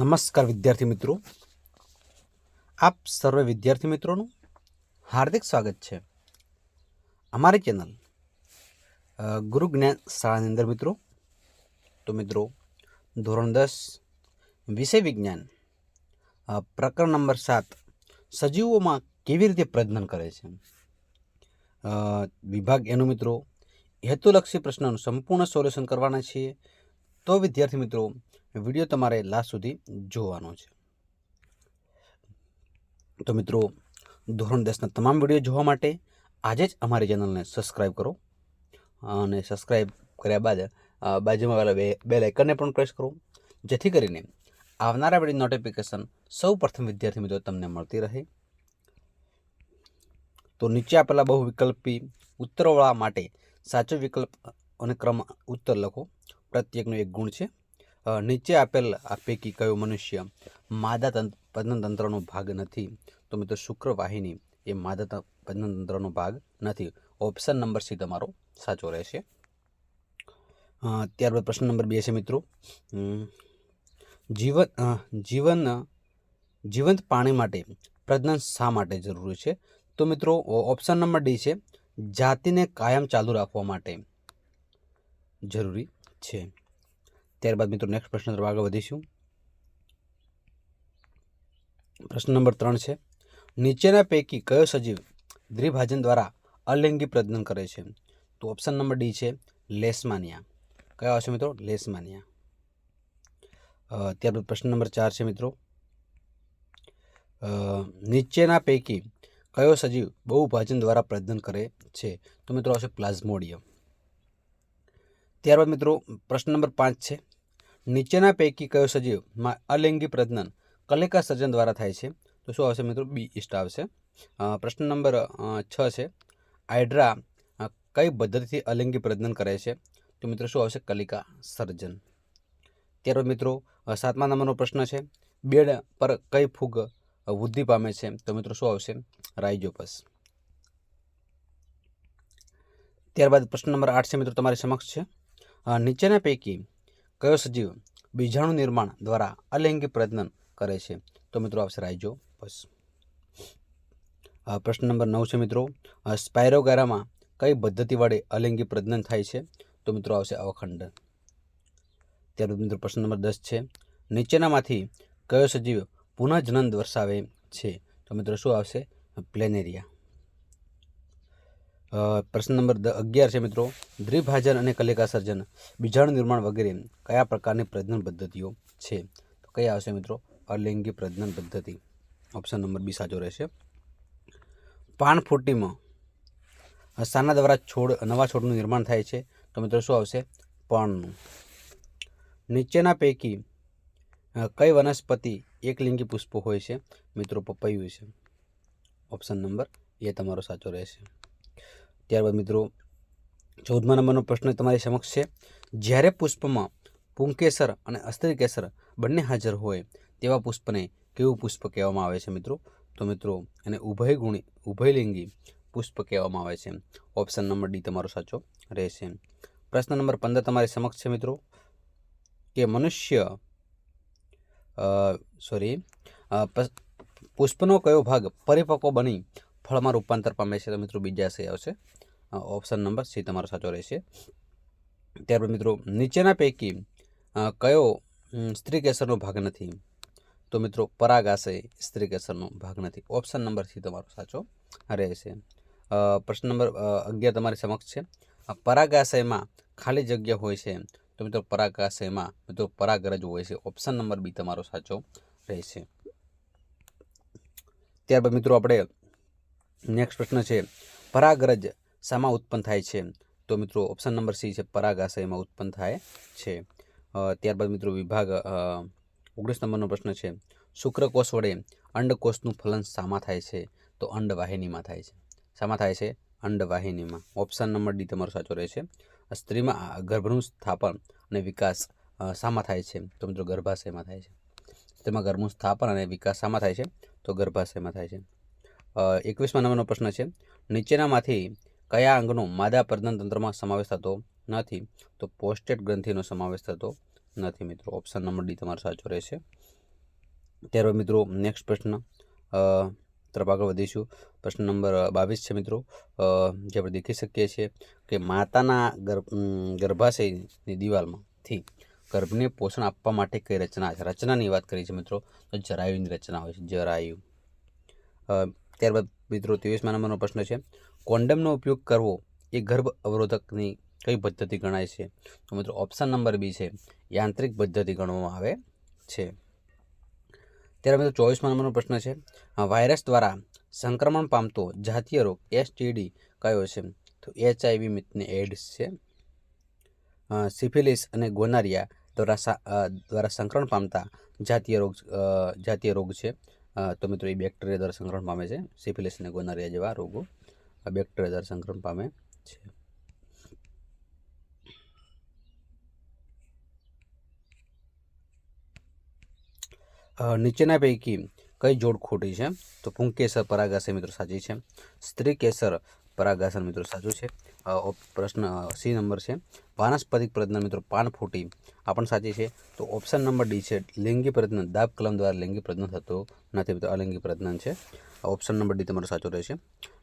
નમસ્કાર વિદ્યાર્થી મિત્રો. આપ સર્વે વિદ્યાર્થી મિત્રોનું હાર્દિક સ્વાગત છે. અમારી ચેનલ ગુરુ જ્ઞાન શાળાની અંદર મિત્રો, તો મિત્રો, ધોરણ દસ, વિષય વિજ્ઞાન પ્રકરણ નંબર સાત, સજીવોમાં કેવી રીતે પ્રજનન કરે છે? વિભાગ એનું મિત્રો, હેતુલક્ષી પ્રશ્નનું સંપૂર્ણ સોલ્યુશન કરવાના છીએ. તો વિદ્યાર્થી મિત્રો વીડિયો તમારે લાસ્ટ સુધી જોવાનો છે. તો મિત્રો, ધોરણ દસના તમામ વીડિયો જોવા માટે આજે જ અમારી ચેનલને સબસ્ક્રાઈબ કરો અને સબસ્ક્રાઈબ કર્યા બાદ બાજુમાં આવેલા બે બે લાઇકનને પણ પ્રેસ કરો. જેથી કરીને આવનારા વીડિયો નોટિફિકેશન સૌ પ્રથમ વિદ્યાર્થી મિત્રો તમને મળતી રહે. તો નીચે આપેલા બહુ વિકલ્પી ઉત્તરવાળા માટે સાચો વિકલ્પ અને ક્રમ ઉત્તર લખો. પ્રત્યેકનો એક ગુણ છે. નીચે આપેલ પૈકી કયો મનુષ્ય માદા તંત્ર પ્રજનનતંત્રનો ભાગ નથી? તો મિત્રો શુક્રવાહિની એ માદા પ્રજનનતંત્રનો ભાગ નથી. ઓપ્શન નંબર સી તમારો સાચો રહેશે. ત્યારબાદ પ્રશ્ન નંબર બે છે મિત્રો. જીવન જીવન જીવંત પાણી માટે પ્રજનન શા માટે જરૂરી છે? તો મિત્રો ઓપ્શન નંબર ડી છે. જાતિને કાયમ ચાલુ રાખવા માટે જરૂરી છે. ત્યારબાદ મિત્રો નેક્સ્ટ પ્રશ્ન તરફ આગળ વધીશું. પ્રશ્ન નંબર ત્રણ છે, નીચેના પૈકી કયો સજીવ દ્વિભાજન દ્વારા અલિંગી પ્રજનન કરે છે? તો ઓપ્શન નંબર ડી છે, લેસમાનિયા. કયો આવશે મિત્રો? લેસમાનિયા. ત્યારબાદ પ્રશ્ન નંબર ચાર છે મિત્રો. નીચેના પૈકી કયો સજીવ બહુભાજન દ્વારા પ્રજનન કરે છે? તો મિત્રો આવશે પ્લાઝ્મોડિયમ. ત્યારબાદ મિત્રો, પ્રશ્ન નંબર પાંચ છે. નીચેના પૈકી કયો સજીવમાં અલિંગી પ્રજનન કલિકા સર્જન દ્વારા થાય છે? તો શું આવશે મિત્રો? બી ઇસ્ટ આવશે. પ્રશ્ન નંબર છ છે. હાઇડ્રા કઈ પદ્ધતિથી અલિંગી પ્રજનન કરે છે? તો મિત્રો, શું આવશે? કલિકા સર્જન. ત્યારબાદ મિત્રો સાતમા નંબરનો પ્રશ્ન છે. બેડ પર કઈ ફૂગ વૃદ્ધિ પામે છે? તો મિત્રો, શું આવશે? રાઇજોપસ. ત્યારબાદ પ્રશ્ન નંબર આઠ છે મિત્રો, તમારી સમક્ષ છે. નીચેના પૈકી કયો સજીવ બીજાણુ નિર્માણ દ્વારા અલૈંગિક પ્રજનન કરે છે? તો મિત્રો આવશે રાઈજો બસ. પ્રશ્ન નંબર નવ છે મિત્રો. સ્પાયરોગારામાં કઈ પદ્ધતિ વડે અલૈંગિક પ્રજનન થાય છે? તો મિત્રો આવશે અવખંડન ત્યારબાદ મિત્રો પ્રશ્ન નંબર દસ છે. નીચેનામાંથી કયો સજીવ પુનઃજનન દર્શાવે છે? તો મિત્રો શું આવશે? પ્લેનેરિયા. પ્રશ્ન નંબર અગિયાર છે મિત્રો. દ્વિભાજન અને કલિકા સર્જન, બીજાણુ નિર્માણ વગેરે કયા પ્રકારની પ્રજનન પદ્ધતિઓ છે? તો કયા આવશે મિત્રો? અલિંગી પ્રજનન પદ્ધતિ. ઓપ્શન નંબર બી સાચો રહેશે. પાનફૂટીમાં સાના દ્વારા છોડ, નવા છોડનું નિર્માણ થાય છે. તો મિત્રો શું આવશે? પણનું. નીચેના પૈકી કઈ વનસ્પતિ એકલિંગી પુષ્પો હોય છે? મિત્રો પપૈયું છે. ઓપ્શન નંબર એ તમારો સાચો રહેશે. ત્યારબાદ મિત્રો, ચૌદમા નંબરનો પ્રશ્ન તમારી સમક્ષ છે. જ્યારે પુષ્પમાં પુંકેસર અને અસ્ત્રીકેસર બંને હાજર હોય, તેવા પુષ્પને કેવું પુષ્પ કહેવામાં આવે છે મિત્રો? તો મિત્રો, એને ઉભય ગુણી, ઉભયલિંગી પુષ્પ કહેવામાં આવે છે. ઓપ્શન નંબર ડી તમારો સાચો રહેશે. પ્રશ્ન નંબર પંદર તમારી સમક્ષ છે મિત્રો. કે મનુષ્ય સોરી પુષ્પનો કયો ભાગ પરિપક્વ બની ફળમાં રૂપાંતર પામે છે? તો મિત્રો બીજા આવશે. ઓપ્શન નંબર સી તમારો સાચો રહેશે. ત્યારબાદ મિત્રો, નીચેના પૈકી કયો સ્ત્રી કેસરનો ભાગ નથી? તો મિત્રો પરાગાશય સ્ત્રી કેસરનો ભાગ નથી. ઓપ્શન નંબર સી તમારો સાચો રહેશે. પ્રશ્ન નંબર અગિયાર તમારી સમક્ષ છે. પરાગાશયમાં ખાલી જગ્યા હોય છે તો મિત્રો પરાગાશયમાં મિત્રો પરાગરજ હોય છે. ઓપ્શન નંબર બી તમારો સાચો રહેશે. ત્યારબાદ મિત્રો, આપણે નેક્સ્ટ પ્રશ્ન છે. પરાગરજ શામાં ઉત્પન્ન થાય છે? તો મિત્રો ઓપ્શન નંબર સી છે પરાગાશયમાં ઉત્પન્ન થાય છે. ત્યારબાદ મિત્રો વિભાગ ઓગણીસ નંબરનો પ્રશ્ન છે. શુક્રકોષ વડે અંડકોષનું ફલન શામાં થાય છે? તો અંડવાહિનીમાં થાય છે. શામાં થાય છે? અંડવાહિનીમાં. ઓપ્શન નંબર ડી તમારો સાચો રહેશે સ્ત્રીમાં ગર્ભનું સ્થાપન અને વિકાસ શામાં થાય છે? તો મિત્રો ગર્ભાશયમાં થાય છે. તેમાં ગર્ભનું સ્થાપન અને વિકાસ શામાં થાય છે? તો ગર્ભાશયમાં થાય છે. એકવીસમા નંબરનો પ્રશ્ન છે. નીચેનામાંથી કયા અંગનો માદા પ્રજનન તંત્રમાં સમાવેશ થતો નથી, તો પોસ્ટેટ ગ્રંથિનો સમાવેશ થતો નથી મિત્રો. ઓપ્શન નંબર ડી તમારો સાચો રહેશે. ત્યારબાદ મિત્રો નેક્સ્ટ પ્રશ્ન તરફ આગળ વધીશું. પ્રશ્ન નંબર બાવીસ છે મિત્રો. જે આપણે દેખી શકીએ છીએ કે માતાના ગર્ભ ગર્ભાશયની દિવાલમાંથી ગર્ભને પોષણ આપવા માટે કઈ રચના છે? રચનાની વાત કરી છે મિત્રો, તો જરાયુની રચના હોય છે, જરાયુ. ત્યારબાદ મિત્રો ત્રેવીસમા નંબરનો પ્રશ્ન છે કોન્ડમનો ઉપયોગ કરવો એ ગર્ભ અવરોધકની કઈ પદ્ધતિ ગણાય છે? તો મિત્રો ઓપ્શન નંબર બી છે, યાંત્રિક પદ્ધતિ ગણવામાં આવે છે. ત્યારે મિત્રો ચોવીસમાં નંબરનો પ્રશ્ન છે વાયરસ દ્વારા સંક્રમણ પામતો જાતીય રોગ એસટીડી કયો છે? તો એચઆઈવી મિતને એડ્સ છે. સિફિલિસ અને ગોનારિયા દ્વારા દ્વારા સંક્રમણ પામતા જાતીય રોગ જાતીય રોગ છે. તો મિત્રો એ બેક્ટેરિયા દ્વારા સંક્રમણ પામે છે, સિફિલિસ અને ગોનારિયા જેવા રોગો. આ બેક્ટેરિયા દ્વારા સંક્રમણ પામે છે. નીચેના પૈકી કઈ જોડ ખોટી છે? તો પુંકેસર પરાગાશય મિત્રો સાચી છે. સ્ત્રી કેસર પરાગાસન મિત્રો સાચું છે. પ્રશ્ન સી નંબર છે. વાનસ્પતિક પ્રજ્ઞા મિત્રો પાન ફૂટી, આ પણ સાચી છે. તો ઓપ્શન નંબર ડી છે, લિંગી પ્રજનન, દાબ કલમ દ્વારા લિંગી પ્રજનન થતું નથી મિત્રો, અલિંગી પ્રજ્ઞાન છે. ઓપ્શન નંબર ડી તમારો સાચો રહેશે.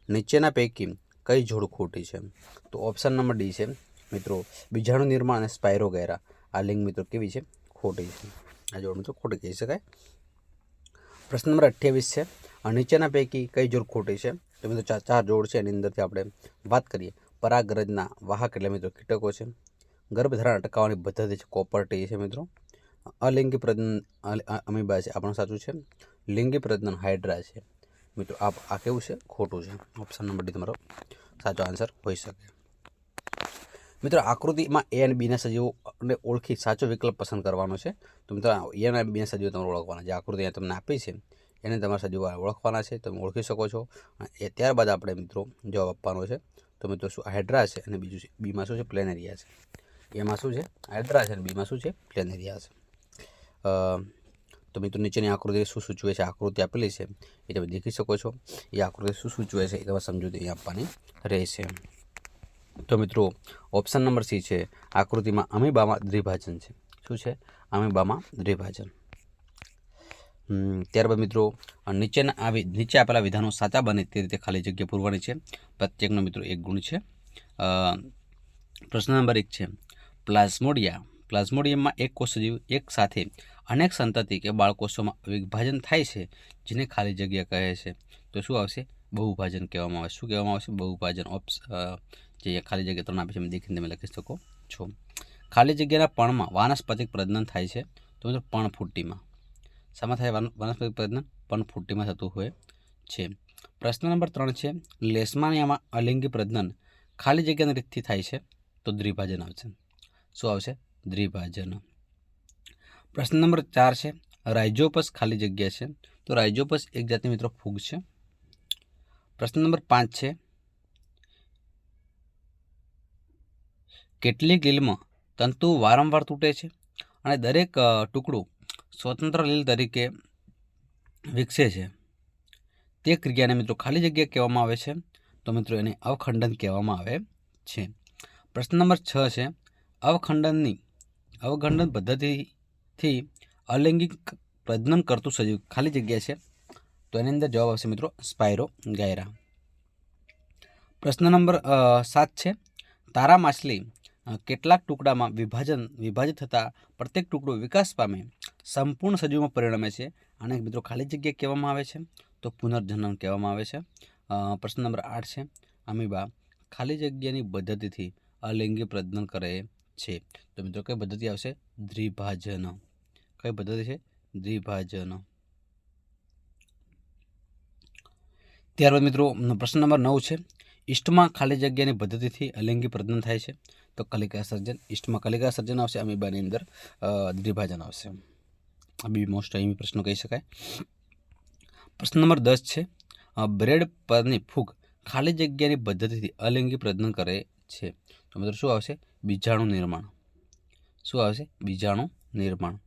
નીચેના પૈકી કઈ જોડ ખોટી છે? તો ઓપ્શન નંબર ડી છે. મિત્રો, બીજાણુ નિર્માણ અને સ્પાયરોગેરા આ લિંગ મિત્રો કેવી છે? ખોટી છે. આ જોડ મિત્રો ખોટી કહી શકાય. પ્રશ્ન નંબર અઠ્યાવીસ છે. નીચેના પૈકી કઈ જોડ ખોટી છે? તો મિત્રો ચાર જોડ છે. એની અંદરથી આપણે વાત કરીએ. પરાગરજના વાહક એટલે મિત્રો કીટકો છે. ગર્ભધારણ અટકાવવાની પદ્ધતિ છે. કોપરટી છે મિત્રો. અલિંગી પ્રજનન અમીબા છે. આપણું સાચું છે. લિંગી પ્રજનન હાઇડ્રા છે. મિત્રો આ આ કેવું છે? ખોટું છે. ઓપ્શન નંબર ડી તમારો. સાચો આન્સર હોઈ શકે. મિત્રો, આકૃતિમાં એ અને બીના સજીવોને ઓળખી સાચો વિકલ્પ પસંદ કરવાનો છે. તો મિત્રો એ અને બીના સજીવો તમારે ઓળખવાના જે આકૃતિ તમને આપી છે. એને તમારા સજીવો ઓળખવાના છે. તમે ઓળખી શકો છો. અને ત્યારબાદ આપણે મિત્રો જવાબ આપવાનો છે. તો મિત્રો, શું હાઇડ્રા છે અને બીજું છે? બીમાં શું છે? પ્લેનેરિયા છે. એમાં શું છે? હાઇડ્રા છે અને બીમાં શું છે? પ્લેનેરિયા છે. તો મિત્રો નીચેની આકૃતિ શું સૂચવે છે? આકૃતિ આપેલી છે. એ તમે દેખી શકો છો. એ આકૃતિ શું સૂચવે છે એ તમારે સમજૂતી આપવાની રહેશે. તો મિત્રો ઓપ્શન નંબર સી છે. આકૃતિમાં અમીબામાં દ્વિભાજન છે. શું છે? અમીબામાં દ્વિભાજન. ત્યારબાદ મિત્રો, નીચેના આવી, નીચે આપેલા વિધાનો સાચા બને તે રીતે ખાલી જગ્યા પૂરવાની છે. પ્રત્યેકનો મિત્રો એક ગુણ છે. પ્રશ્ન નંબર એક છે. પ્લાઝ્મોડિયા. પ્લાઝ્મોડિયમમાં એક કોષ સજીવ એક સાથે અનેક સંતતિ કે બાળકોષોમાં વિભાજન થાય છે, જેને ખાલી જગ્યા કહે છે. તો શું આવશે? બહુભાજન કહેવામાં આવે શું કહેવામાં આવશે બહુભાજન ઓપ્સ જે ખાલી જગ્યા ત્રણ આપે છે દેખીને તમે લખી શકો છો. ખાલી જગ્યાના પણમાં વાનસ્પતિક પ્રજનન થાય છે. તો મિત્રો પણફૂટીમાં શામાં થાય વાન- વનસ્પતિક પ્રજનન? પણફૂટીમાં થતું હોય છે. પ્રશ્ન નંબર ત્રણ છે, લેસમાનિયામાં અલિંગી પ્રજનન ખાલી જગ્યાની રીતથી થાય છે, તો દ્વિભાજન આવશે. શું આવશે? દ્વિભાજન. પ્રશ્ન નંબર ચાર છે. રાઇજોપસ ખાલી જગ્યા છે. તો રાઇજોપસ એક જાતની મિત્રો ફૂગ છે. પ્રશ્ન નંબર પાંચ છે. કેટલીક લીલમાં તંતુ વારંવાર તૂટે છે અને દરેક ટુકડું સ્વતંત્ર લીલ તરીકે વિકસે છે. તે ક્રિયાને મિત્રો ખાલી જગ્યા કહેવામાં આવે છે. તો મિત્રો એને અવખંડન કહેવામાં આવે છે. પ્રશ્ન નંબર છ છે. અવખંડનની અવખંડન પદ્ધતિથી અલૈંગિક પ્રજનન કરતું સજીવ ખાલી જગ્યા છે. તો એની અંદર જવાબ આવશે મિત્રો સ્પાયરો ગાયરા. પ્રશ્ન નંબર સાત છે. તારા માછલી કેટલાક ટુકડામાં વિભાજન, વિભાજિત થતાં પ્રત્યેક ટુકડો વિકાસ પામે સંપૂર્ણ સજીવમાં પરિણમે છે આને મિત્રો ખાલી જગ્યા કહેવામાં આવે છે. તો પુનર્જનન કહેવામાં આવે છે. પ્રશ્ન નંબર આઠ છે. અમીબા, ખાલી જગ્યાની પદ્ધતિથી અલિંગી પ્રજનન કરે છે. તો મિત્રો કઈ પદ્ધતિ આવશે? દ્વિભાજન. કઈ પદ્ધતિ છે? દ્વિભાજન. ત્યારબાદ મિત્રો પ્રશ્ન નંબર નવ છે. ઈસ્ટમાં ખાલી જગ્યાની પદ્ધતિથી અલિંગી પ્રજનન થાય છે. તો કલિકા સર્જન ઈસ્ટમાં કલિકા સર્જન આવશે, અમીબાની અંદર દ્વિભાજન આવશે. આ બી મોસ્ટ અહીં પ્રશ્ન કહી શકાય. પ્રશ્ન નંબર દસ છે. બ્રેડ પરની ફૂગ ખાલી જગ્યાની પદ્ધતિથી અલિંગી પ્રજનન કરે છે. તો મિત્રો, શું આવશે? બીજાણુ નિર્માણ. શું આવશે? બીજાણુ નિર્માણ.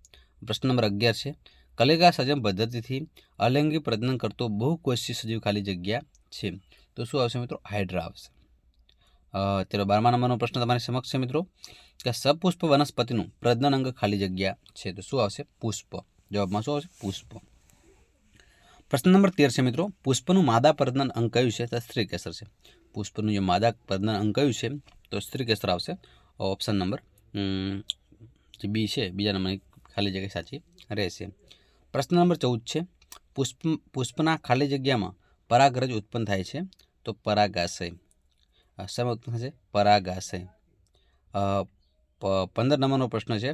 પ્રશ્ન નંબર અગિયાર છે. કલેગા સજમ પદ્ધતિથી અલિંગી પ્રજનન કરતો બહુકોષીય સજીવ ખાલી જગ્યા છે. તો શું આવશે મિત્રો? હાઇડ્રા આવશે. ત્યારે બારમા નંબરનો પ્રશ્ન તમારી સમક્ષ છે મિત્રો. કે સપુષ્પ વનસ્પતિનું પ્રજનન અંગ ખાલી જગ્યા છે. તો શું આવશે? પુષ્પ. જવાબમાં શું આવશે? પુષ્પ. પ્રશ્ન નંબર તેર છે મિત્રો. પુષ્પનું માદા પ્રજનન અંક કયું છે? તો સ્ત્રી કેસર છે. પુષ્પનું જે માદા પ્રજનન અંક કયું છે? તો સ્ત્રી કેસર આવશે. ઓપ્શન નંબર જે બી છે, બીજા નંબરની ખાલી જગ્યા સાચી રહેશે. પ્રશ્ન નંબર ચૌદ છે પુષ્પ પુષ્પના ખાલી જગ્યામાં પરાગરજ ઉત્પન્ન થાય છે તો પરાગાશય. અ, ઉત્પન્ન ઉત્પન્ન થશે પરાગાશય. પંદર નંબરનો પ્રશ્ન છે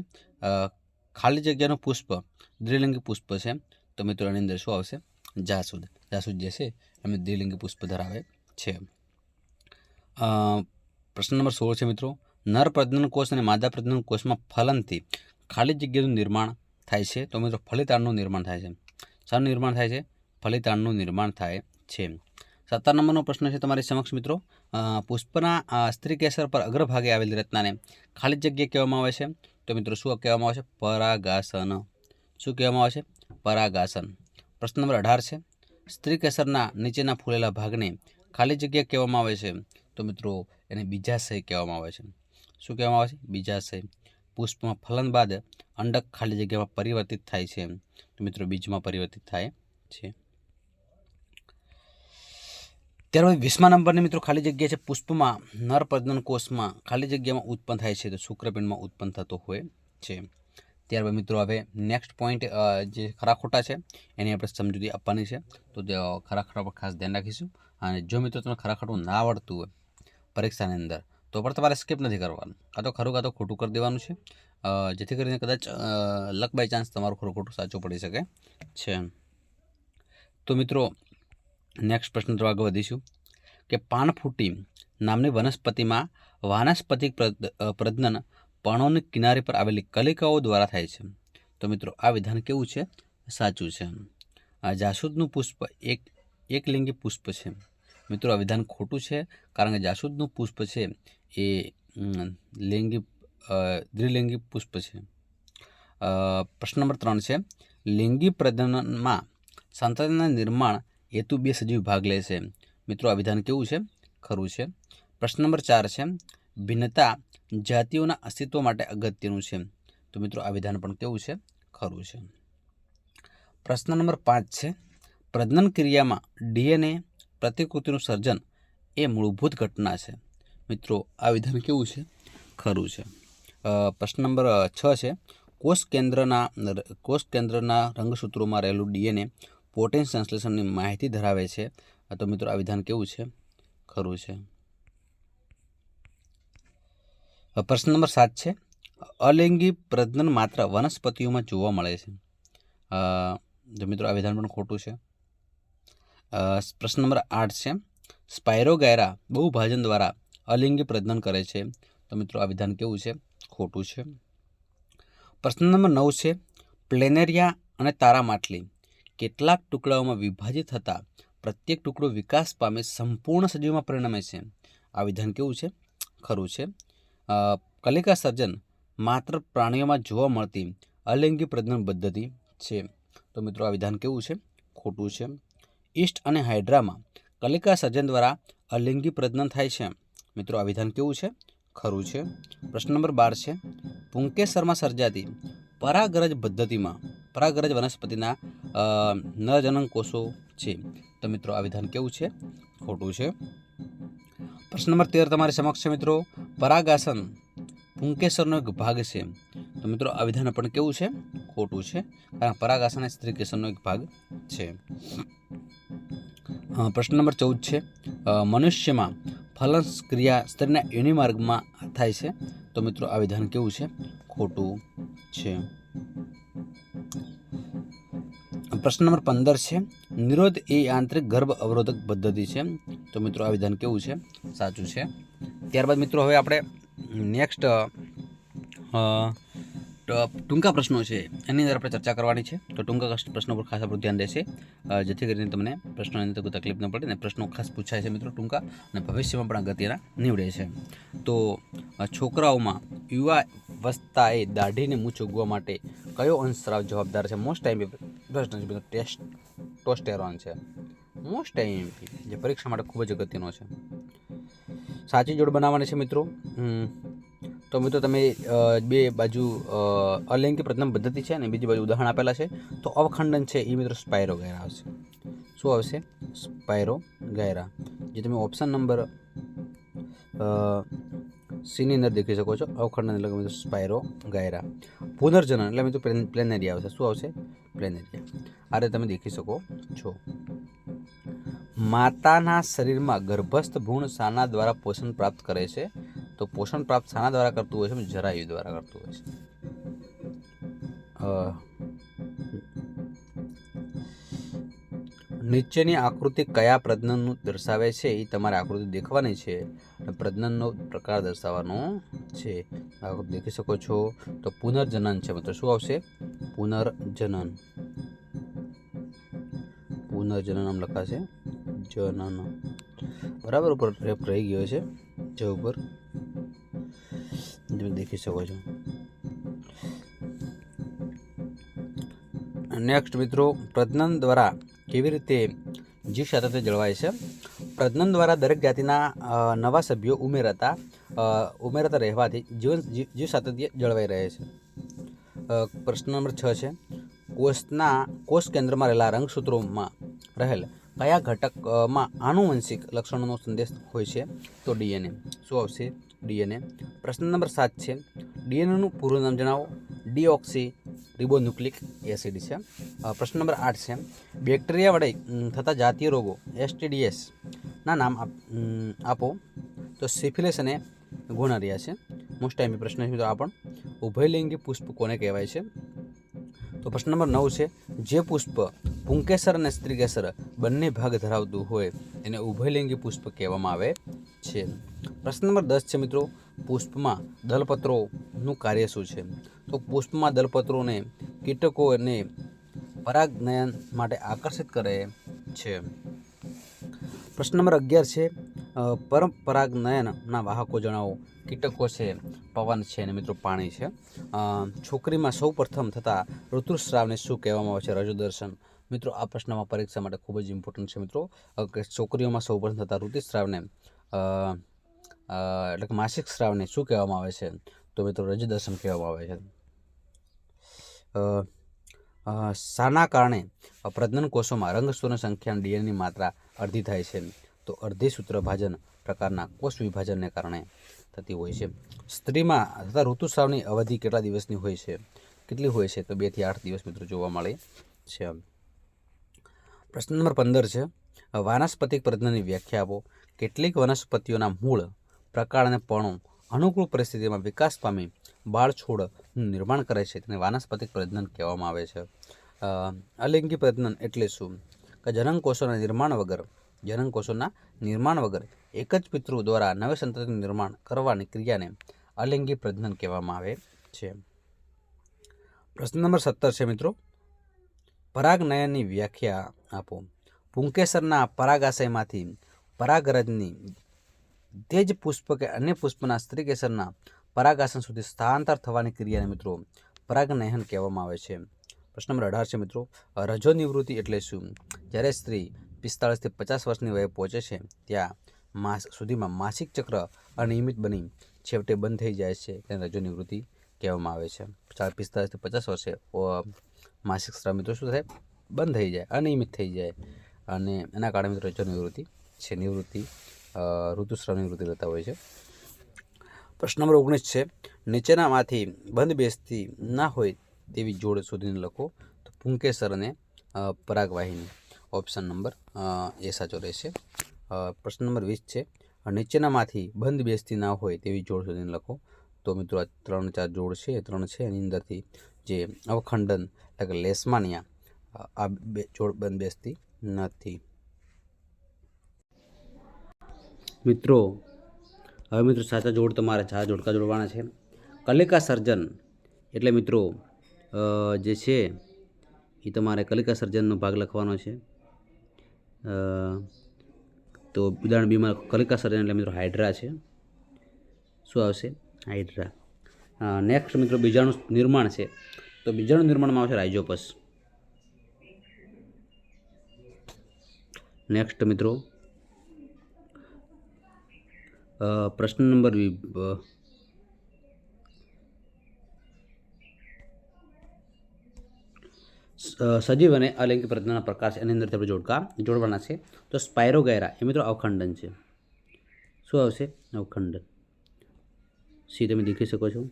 ખાલી જગ્યાનું પુષ્પ દ્વિલિંગી પુષ્પ છે તો મિત્રો એની અંદર શું આવશે? જાસૂદ. જાસૂદ જે છે એમને દ્વિલિંગી પુષ્પ ધરાવે છે. પ્રશ્ન નંબર સોળ છે મિત્રો નર પ્રજનન કોષ અને માદા પ્રજનન કોષમાં ફલનથી ખાલી જગ્યાનું નિર્માણ થાય છે. તો મિત્રો, ફલિતાણનું નિર્માણ થાય છે. શાનું નિર્માણ થાય છે? ફલિતાણનું નિર્માણ થાય છે. સત્તર નંબરનો પ્રશ્ન છે તમારી સમક્ષ મિત્રો. પુષ્પના સ્ત્રી કેસર પર અગ્રભાગે આવેલી રચનાને ખાલી જગ્યા કહેવામાં આવે છે? તો મિત્રો, શું કહેવામાં આવે છે? પરાગાસન. શું કહેવામાં આવે છે? પરાગાસન. પ્રશ્ન નંબર અઢાર છે. સ્ત્રી કેસરના નીચેના ફૂલેલા ભાગને ખાલી જગ્યા કહેવામાં આવે છે? તો મિત્રો, એને બીજાશય કહેવામાં આવે છે. શું કહેવામાં આવે છે? બીજાશય પુષ્પમાં ફલન બાદ અંડક ખાલી જગ્યામાં પરિવર્તિત થાય છે. તો મિત્રો, બીજમાં પરિવર્તિત થાય છે. ત્યારબાદ વીસમા નંબરની મિત્રો ખાલી જગ્યા છે પુષ્પમાં નર પ્રજનન કોષમાં ખાલી જગ્યામાં ઉત્પન્ન થાય છે. તો શુક્રપિંડમાં ઉત્પન્ન થતો હોય છે. ત્યારબાદ મિત્રો, હવે નેક્સ્ટ પોઈન્ટ જે ખરા ખોટા છે, એની આપણે સમજૂતી આપવાની છે. તો ખરા ખોટા પર ખાસ ધ્યાન રાખીશું. અને જો મિત્રો તમને ખરા ખોટું ના આવડતું હોય, પરીક્ષાની અંદર તો પણ તમારે સ્કીપ નથી કરવાનું. કાં તો ખરું, કાં તો ખોટું કરી દેવાનું છે. જેથી કરીને કદાચ લક બાય ચાન્સ તમારું ખરું ખોટું સાચું પડી શકે છે. તો મિત્રો નેક્સ્ટ પ્રશ્ન તરફ આગળ વધીશું. કે પાનફૂટી નામની વનસ્પતિમાં વાનસ્પતિક પ્રજનન પર્ણોની કિનારી પર આવેલી કલિકાઓ દ્વારા થાય છે. તો મિત્રો, આ વિધાન કેવું છે? સાચું છે. જાસૂદનું પુષ્પ એક, એકલિંગી પુષ્પ છે. મિત્રો, આ વિધાન ખોટું છે કારણ કે જાસૂદનું પુષ્પ છે એ લિંગી દ્વિલિંગી પુષ્પ છે. પ્રશ્ન નંબર ત્રણ છે. લિંગી પ્રજનનમાં સંતાનના નિર્માણ હેતુ બે સજીવ ભાગ લે છે. મિત્રો, આ વિધાન કેવું છે? ખરું છે. પ્રશ્ન નંબર ચાર છે. ભિન્નતા જાતિઓના અસ્તિત્વ માટે અગત્યનું છે. તો મિત્રો, આ વિધાન પણ કેવું છે? ખરું છે. પ્રશ્ન નંબર પાંચ છે. પ્રજનન ક્રિયામાં ડીએનએ પ્રતિકૃતિનું સર્જન એ મૂળભૂત ઘટના છે. મિત્રો આ વિધાન કેવું છે? ખરું છે. પ્રશ્ન નંબર છ છે. કોષ કેન્દ્રના કોષ કેન્દ્રના રંગસૂત્રોમાં રહેલું ડીએનએ પ્રોટીન સંશ્લેષણની માહિતી ધરાવે છે. તો મિત્રો આ વિધાન કેવું છે? ખરું છે. પ્રશ્ન નંબર સાત છે. અલિંગી પ્રજનન માત્ર વનસ્પતિઓમાં જોવા મળે છે. જો મિત્રો આ વિધાન પણ ખોટું છે. પ્રશ્ન નંબર આઠ છે. સ્પાયરોગાયરા બહુભાજન દ્વારા અલિંગી પ્રજનન કરે છે. તો મિત્રો, આ વિધાન કેવું છે? ખોટું છે. પ્રશ્ન નંબર નવ છે, પ્લેનેરિયા અને તારા માટલી કેટલાક ટુકડાઓમાં વિભાજિત થતાં પ્રત્યેક ટુકડો વિકાસ પામે સંપૂર્ણ સજીવમાં પરિણમે છે. આ વિધાન કેવું છે? ખરું છે. કલિકા સર્જન માત્ર પ્રાણીઓમાં જોવા મળતી અલિંગી પ્રજનન પદ્ધતિ છે. તો મિત્રો, આ વિધાન કેવું છે? ખોટું છે. ઈસ્ટ અને હાઇડ્રામાં કલિકા સર્જન દ્વારા અલિંગી પ્રજનન થાય છે. મિત્રો, આ વિધાન કેવું છે? ખરું છે. પ્રશ્ન નંબર બાર છે. પુંકેસરમાં સર્જાતી પરાગરજ પદ્ધતિમાં, પરાગરજ વનસ્પતિના નરજનન કોષો છે. તો મિત્રો, આ વિધાન કેવું છે? ખોટું છે. પ્રશ્ન નંબર તેર તમારી સમક્ષ છે મિત્રો. પરાગાસન પુંકેસરનો એક ભાગ છે. તો મિત્રો, આ વિધાન પણ કેવું છે? ખોટું છે. કારણ પરાગાસન એ સ્ત્રીકેસરનો એક ભાગ છે. પ્રશ્ન નંબર ચૌદ છે. મનુષ્યમાં ફલન ક્રિયા સ્ત્રીના યુનિમાર્ગમાં થાય છે. તો મિત્રો, આ વિધાન કેવું છે? ખોટું છે. પ્રશ્ન નંબર પંદર છે, નિરોધ એ આંતરિક ગર્ભ અવરોધક પદ્ધતિ છે. તો મિત્રો, આ વિધાન કેવું છે? સાચું છે. ત્યારબાદ મિત્રો, હવે આપણે નેક્સ્ટ ટૂંકા પ્રશ્નો છે, એની અંદર આપણે ચર્ચા કરવાની છે. તો ટૂંકા પ્રશ્નો પર ખાસ આપણું ધ્યાન રહેશે. જેથી કરીને તમને પ્રશ્નોની અંદર કોઈ તકલીફ ન પડે અને પ્રશ્નો ખાસ પૂછાય છે મિત્રો ટૂંકા અને ભવિષ્યમાં પણ અગત્યના નીવડે છે. તો છોકરાઓમાં યુવા વસ્તાએ દાઢીને મૂછ ઉગવા માટે કયો અંશરાવ જવાબદાર છે? મોસ્ટ ટાઈમ પ્રશ્ન છે ટેસ્ટ, ટોસ્ટેરોન છે. મોસ્ટ ટાઈમ જે પરીક્ષા માટે ખૂબ જ અગત્યનો છે. સાચી જોડ બનાવવાની છે મિત્રો. તો મિત્રો તમે બે બાજુ અલિંગી પ્રથમ પદ્ધતિ છે અને બીજી બાજુ ઉદાહરણ આપેલા છે, તો અવખંડન છે એ મિત્રો સ્પાયરો ગાયરા આવશે. શું આવશે? સ્પાયરો ગાયરા. જે તમે ઓપ્શન નંબર સીની અંદર દેખી શકો છો, અવખંડન એટલે મિત્રો સ્પાયરો ગાયરા. પુનર્જનન એટલે મિત્રો પ્લેન, પ્લેનેરિયા આવશે. શું આવશે? પ્લેનેરિયા. આ રીતે તમે દેખી શકો છો. માતાના શરીરમાં ગર્ભસ્થ ભ્રૂણ શાના દ્વારા પોષણ પ્રાપ્ત કરે છે. તો પોષણ પ્રાપ્ત શાના દ્વારા કરતું હોય છે જરાયુ દ્વારા કરતું હોય છે. નીચેની આકૃતિ કયા પ્રજનનનું દર્શાવે છે એ તમારે આકૃતિ દેખવાની છે અને પ્રજનનનો પ્રકાર દર્શાવવાનો છે. આકૃતિ દેખી શકો છો. તો પુનર્જનન છે મતલબ શું આવશે? પુનર્જનન. પુનર્જનન આમ લખાશે. જનન. બરાબર, ઉપર રહી ગયો છે. જે ઉપર. તમે દેખી શકો છો. નેક્સ્ટ મિત્રો, પ્રજનન દ્વારા કેવી રીતે જીવ સાથે જળવાય છે? પ્રજનન દ્વારા દરેક જાતિના નવા સભ્યો ઉમેરાતા ઉમેરાતા રહેવાથી જીવન જીવ સાતત્ય જળવાઈ રહે છે. પ્રશ્ન નંબર છ છે. કોષના કોષ કેન્દ્રમાં રહેલા રંગસૂત્રોમાં રહેલ કયા ઘટકમાં આનુવંશિક લક્ષણોનો સંદેશ હોય છે? તો ડીએનએ. શું આવશે? ડીએનએ. પ્રશ્ન નંબર સાત છે. ડીએનએનું પૂરું નામ જણાવો. ડીઓક્સી રિબોન્યુક્લિક એસિડ છે. પ્રશ્ન નંબર આઠ છે. બેક્ટેરિયા વડે થતા જાતીય રોગો એસટીડીએસ ના નામ આપો તો સિફિલિસ અને ગોનારિયા છે. મોસ્ટ ટાઈમ પ્રશ્ન છે તો આ પણ ઉભયલિંગી પુષ્પ કોને કહેવાય છે? તો પ્રશ્ન નંબર નવ છે. જે પુષ્પ પુંકેસર અને સ્ત્રીકેસર બંને ભાગ ધરાવતું હોય એને ઉભયલિંગી પુષ્પ કહેવામાં આવે છે. પ્રશ્ન નંબર દસ છે મિત્રો, પુષ્પમાં દલપત્રોનું કાર્ય શું છે? તો પુષ્પમાં દલપત્રોને કીટકોને પરાગનયન માટે આકર્ષિત કરે છે. પ્રશ્ન નંબર અગિયાર છે પરપરાગનયનના વાહકો જણાવો. કીટકો છે, પવન છે અને મિત્રો પાણી છે. છોકરીમાં સૌ પ્રથમ થતા ઋતુસ્રાવને શું કહેવામાં આવે છે? રજોદર્શન. મિત્રો, આ પ્રશ્નમાં પરીક્ષા માટે ખૂબ જ ઇમ્પોર્ટન્ટ છે મિત્રો. કે છોકરીઓમાં સૌ પ્રથમ થતા ઋતુસ્રાવને એટલે કે માસિક સ્રાવને શું કહેવામાં આવે છે? તો મિત્રો રજદર્શન કહેવામાં આવે છે. શાના કારણે પ્રજનન કોષોમાં રંગસૂત્રોની સંખ્યા ડીએનની માત્રા અડધી થાય છે. તો અડધી સૂત્રભાજન પ્રકારના કોષ વિભાજનને કારણે થતી હોય છે. સ્ત્રીમાં તથા ઋતુસ્રાવની અવધિ કેટલા દિવસની હોય છે? કેટલી હોય છે? તો બેથી આઠ દિવસ મિત્રો જોવા મળે છે. પ્રશ્ન નંબર પંદર છે, વાનસ્પતિક પ્રજ્ઞાની વ્યાખ્યા આપો કેટલીક વનસ્પતિઓના મૂળ પ્રકાર અને પણો, અનુકૂળ પરિસ્થિતિમાં વિકાસ પામી બાળ છોડનું નિર્માણ કરે છે તેને વાનસ્પતિક પ્રજનન કહેવામાં આવે છે. અલિંગી પ્રજનન એટલે શું? કે જનનકોષોના નિર્માણ વગર, જનનકોષોના નિર્માણ વગર એક જ પિતૃ દ્વારા નવી સંતતિનું નિર્માણ કરવાની ક્રિયાને અલિંગી પ્રજનન કહેવામાં આવે છે. પ્રશ્ન નંબર સત્તર છે મિત્રો પરાગનયનની વ્યાખ્યા આપો. પુંકેસરના પરાગાશયમાંથી પરાગરજની તે જ પુષ્પ કે અન્ય પુષ્પના સ્ત્રીકેસરના પરાગાસન સુધી સ્થળાંતર થવાની ક્રિયાને મિત્રો પરાગનયન કહેવામાં આવે છે. પ્રશ્ન નંબર અઢાર છે મિત્રો. રજો નિવૃત્તિ એટલે શું? જ્યારે સ્ત્રી પિસ્તાળીસથી પચાસ વર્ષની વયે પહોંચે છે, ત્યાં માસ સુધીમાં માસિક ચક્ર અનિયમિત બની છેવટે બંધ થઈ જાય છે. તેને રજો નિવૃત્તિ કહેવામાં આવે છે. પિસ્તાળીસથી પચાસ વર્ષે માસિક સ્રાવ મિત્રો શું થાય? બંધ થઈ જાય, અનિયમિત થઈ જાય. અને એના કારણે મિત્રો રજો નિવૃત્તિ છે. નિવૃત્તિ ઋતુસ્રાવ નિવૃત્તિ લેતા હોય છે. પ્રશ્ન નંબર ઓગણીસ છે. નીચેનામાંથી બંધ બેસતી ના હોય તેવી જોડ શોધીને લખો તો પુંકેસર અને પરાગવાહિની. ઓપ્શન નંબર એ સાચો રહેશે. પ્રશ્ન નંબર વીસ છે. નીચેનામાંથી બંધ બેસતી ના હોય તેવી જોડ શોધીને લખો તો મિત્રો આ ત્રણ ચાર જોડ છે. ત્રણ છે. એની અંદરથી જે અવખંડન એટલે કે લેસમાનિયા અ, આ બે જોડ બંધ બેસતી નથી. મિત્રો હવે મિત્રો સાચા જોડ તમારે સાચા જોડકા જોડવાના છે. કલિકા સર્જન એટલે મિત્રો જે છે એ તમારે કલિકા સર્જનનો ભાગ લખવાનો છે. તો ઉદાહરણ બીમાં કલિકા સર્જન એટલે મિત્રો હાઇડ્રા છે. શું આવશે? હાઇડ્રા. નેક્સ્ટ મિત્રો બીજાનું નિર્માણ છે. તો બીજાનું નિર્માણમાં આવશે રાઇઝોપસ. નેક્સ્ટ મિત્રો પ્રશ્ન નંબર સજીવ અને અલિંગી પ્રજ્ઞાના પ્રકાર છે એની અંદરથી આપણે જોડકા, જોડવાના છે. તો સ્પાયરોગાયરા, એ મિત્રો અવખંડન છે. શું આવશે? અવખંડન. સી, તમે દેખી શકો છો.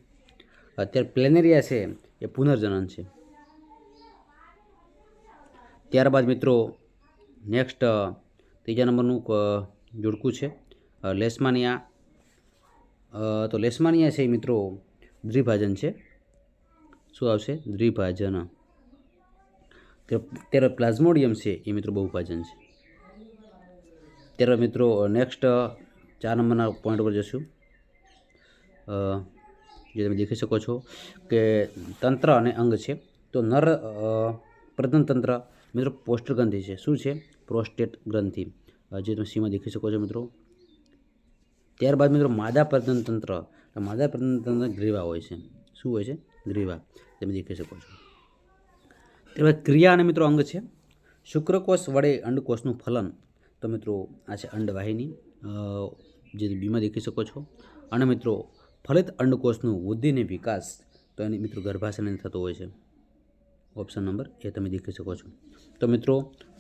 અત્યારે પ્લેનેરિયા છે. એ પુનર્જનન છે. ત્યારબાદ મિત્રો નેક્સ્ટ ત્રીજા નંબરનું જોડકું છે લેસમાનિયા. તો લેસમાનિયા છે મિત્રો, દ્વિભાજન છે. શું આવશે? દ્વિભાજન. ત્યાર- પ્લાઝ્મોડિયમ છે એ મિત્રો બહુભાજન છે. ત્યારે મિત્રો નેક્સ્ટ ચાર નંબરના પોઈન્ટ પર જશું. જે તમે દેખી શકો છો કે તંત્ર અને અંગ છે. તો નર પ્રજનતંત્ર તંત્ર, મિત્રો પોસ્ટર ગ્રંથિ છે. શું છે? પ્રોસ્ટેટ ગ્રંથિ. જે તમે સીમાં દેખી શકો છો, મિત્રો. ત્યારબાદ, મિત્રો, માદા પ્રજનતંત્ર માદા પ્રજનતંત્ર ગ્રીવા હોય છે. શું હોય છે? ગ્રીવા. તમે દેખી શકો છો. ત્યારબાદ ક્રિયા અને, મિત્રો, અંગ છે. શુક્રકોષ વડે અંડકોષનું ફલન. તો, મિત્રો, આ છે અંડવાહિની. જે બીમાં દેખી શકો છો. અને, મિત્રો ફલિત અંડકોષનું વૃદ્ધિને વિકાસ તો એની મિત્રો ગર્ભાશયને થતો હોય છે. ઓપ્શન નંબર એ તમે દેખી શકો છો. તો મિત્રો,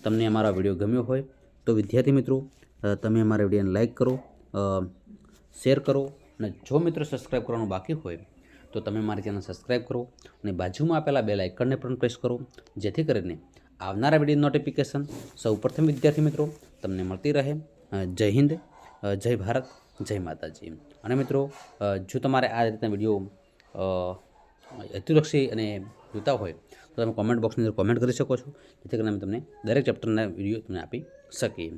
તમને અમારા વીડિયો ગમ્યો હોય તો વિદ્યાર્થી મિત્રો તમે અમારા વિડીયોને લાઇક કરો શેર કરો અને જો મિત્રો સબસ્ક્રાઈબ કરવાનું બાકી હોય તો તમે મારી ચેનલ સબસ્ક્રાઈબ કરો અને બાજુમાં આપેલા બે લાઇકનને પણ પ્રેસ કરો જેથી કરીને આવનારા વીડિયો નોટિફિકેશન સૌ વિદ્યાર્થી મિત્રો તમને મળતી રહે. જય હિન્દ જય ભારત, જય માતાજી. અને મિત્રો જો તમારે આ રીતના વીડિયો હેતુલક્ષી અને જોતા હોય, તો તમે કોમેન્ટ બોક્સની અંદર કોમેન્ટ કરી શકો છો, જેથી કરીને અમે તમને દરેક ચેપ્ટરના વીડિયો તમને આપી શકીએ.